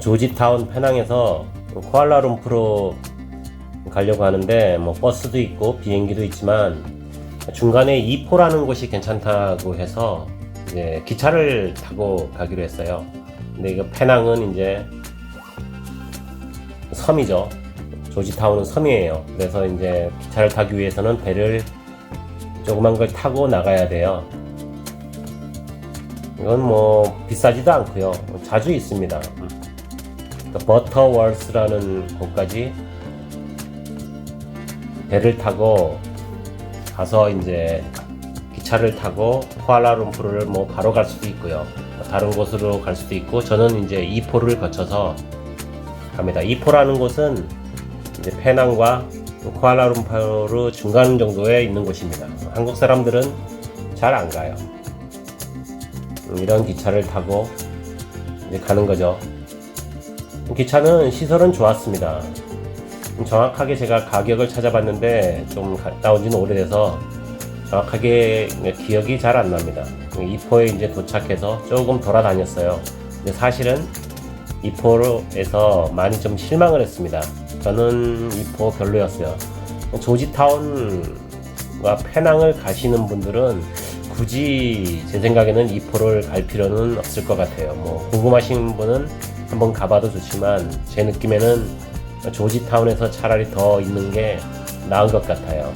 조지타운 페낭에서 쿠알라룸푸르 가려고 하는데 뭐 버스도 있고 비행기도 있지만 중간에 이포라는 곳이 괜찮다고 해서 이제 기차를 타고 가기로 했어요. 근데 이거 페낭은 이제 섬이죠. 조지타운은 섬이에요. 그래서 이제 기차를 타기 위해서는 배를 조그만 걸 타고 나가야 돼요. 이건 뭐 비싸지도 않고요. 자주 있습니다. 버터월스라는 곳까지 배를 타고 가서 이제 기차를 타고 쿠알라룸푸르를 뭐 바로 갈 수도 있고요. 다른 곳으로 갈 수도 있고 저는 이제 이포를 거쳐서 갑니다. 이포라는 곳은 이제 페낭과 쿠알라룸푸르 중간 정도에 있는 곳입니다. 한국 사람들은 잘 안 가요. 이런 기차를 타고 이제 가는 거죠. 기차는 시설은 좋았습니다. 정확하게 제가 가격을 찾아봤는데 좀 갔다 온 지는 오래돼서 정확하게 기억이 잘 안 납니다. 이포에 이제 도착해서 조금 돌아다녔어요. 근데 사실은 이포에서 많이 좀 실망을 했습니다. 저는 이포 별로였어요. 조지타운과 페낭을 가시는 분들은 굳이 제 생각에는 이포를 갈 필요는 없을 것 같아요. 뭐 궁금하신 분은 한번 가봐도 좋지만 제 느낌에는 조지타운에서 차라리 더 있는 게 나은 것 같아요.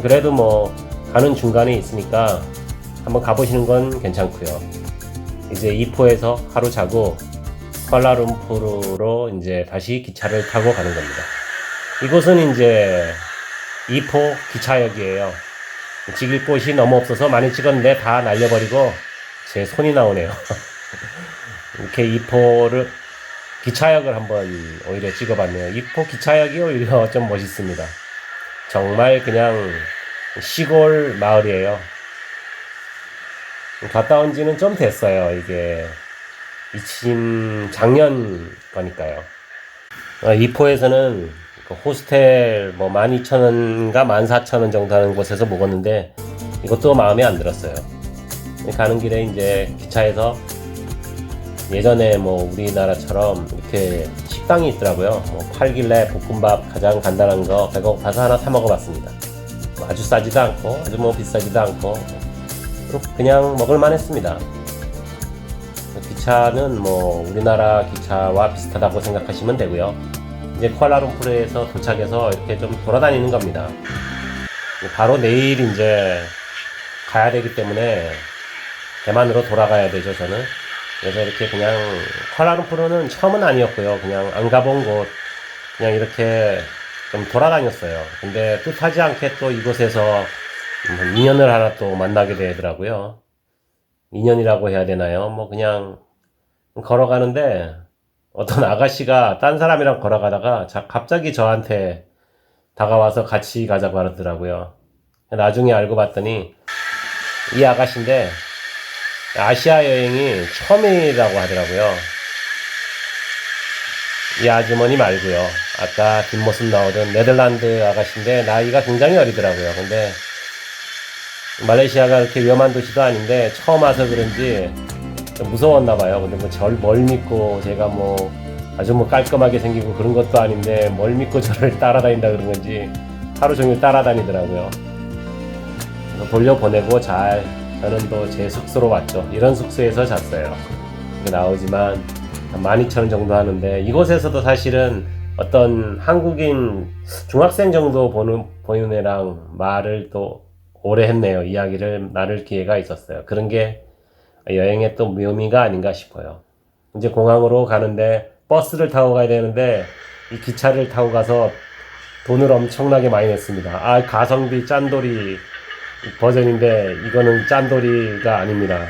그래도 뭐 가는 중간에 있으니까 한번 가보시는 건 괜찮고요. 이제 이포에서 하루 자고 쿠알라룸푸르로 이제 다시 기차를 타고 가는 겁니다. 이곳은 이제 이포 기차역이에요. 찍을 곳이 너무 없어서 많이 찍었는데 다 날려버리고 제 손이 나오네요. 이렇게 이포를 기차역을 한번 오히려 찍어봤네요. 이포 기차역이 오히려 좀 멋있습니다. 정말 그냥 시골 마을이에요. 갔다 온 지는 좀 됐어요. 이게 이침 작년 거니까요. 어, 이포에서는 그 호스텔 뭐 12,000원인가 14,000원 정도 하는 곳에서 묵었는데 이것도 마음에 안 들었어요. 가는 길에 이제 기차에서 예전에 뭐 우리나라처럼 이렇게 식당이 있더라고요. 뭐 팔길래 볶음밥 가장 간단한 거 배고파서 하나 사 먹어봤습니다. 뭐 아주 싸지도 않고 아주 뭐 비싸지도 않고 그냥 먹을만 했습니다. 기차는 뭐 우리나라 기차와 비슷하다고 생각하시면 되고요. 이제 쿠알라룸푸르에서 도착해서 이렇게 좀 돌아다니는 겁니다. 바로 내일 이제 가야 되기 때문에 대만으로 돌아가야 되죠, 저는. 그래서 이렇게 그냥 쿠알라룸푸르는 처음은 아니었고요. 그냥 안 가본 곳 그냥 이렇게 좀 돌아다녔어요. 근데 뜻하지 않게 또 이곳에서 음, 인연을 하나 또 만나게 되더라고요. 인연이라고 해야 되나요? 뭐 그냥 걸어가는데 어떤 아가씨가 딴 사람이랑 걸어가다가 자, 갑자기 저한테 다가와서 같이 가자고 하더라고요. 나중에 알고 봤더니 이 아가씨인데 아시아 여행이 처음이라고 하더라고요. 이 아주머니 말고요. 아까 뒷모습 나오던 네덜란드 아가씨인데 나이가 굉장히 어리더라고요. 근데 말레이시아가 그렇게 위험한 도시도 아닌데 처음 와서 그런지 좀 무서웠나 봐요. 근데 뭐 절 뭘 믿고 제가 뭐 아주 뭐 깔끔하게 생기고 그런 것도 아닌데 뭘 믿고 저를 따라다닌다 그런 건지 하루 종일 따라다니더라고요. 돌려보내고 잘 저는 또 제 숙소로 왔죠. 이런 숙소에서 잤어요. 나오지만 한 12,000원 정도 하는데 이곳에서도 사실은 어떤 한국인 중학생 정도 보는, 보이는 애랑 말을 또 오래 했네요. 이야기를 나눌 기회가 있었어요. 그런 게 여행의 또 묘미가 아닌가 싶어요. 이제 공항으로 가는데 버스를 타고 가야 되는데 이 기차를 타고 가서 돈을 엄청나게 많이 냈습니다. 아, 가성비 짠돌이 버전인데 이거는 짠돌이가 아닙니다.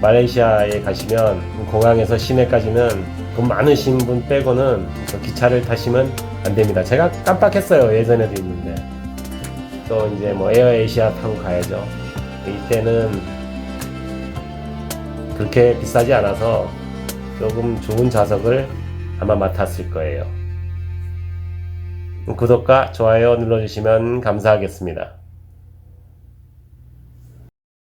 말레이시아에 가시면 공항에서 시내까지는 돈 많으신 분 빼고는 저 기차를 타시면 안 됩니다. 제가 깜빡했어요. 예전에도 있는데. 또 이제 뭐 에어에이시아 타고 가야죠. 이때는 그렇게 비싸지 않아서 조금 좋은 좌석을 아마 맡았을 거예요. 구독과 좋아요 눌러주시면 감사하겠습니다.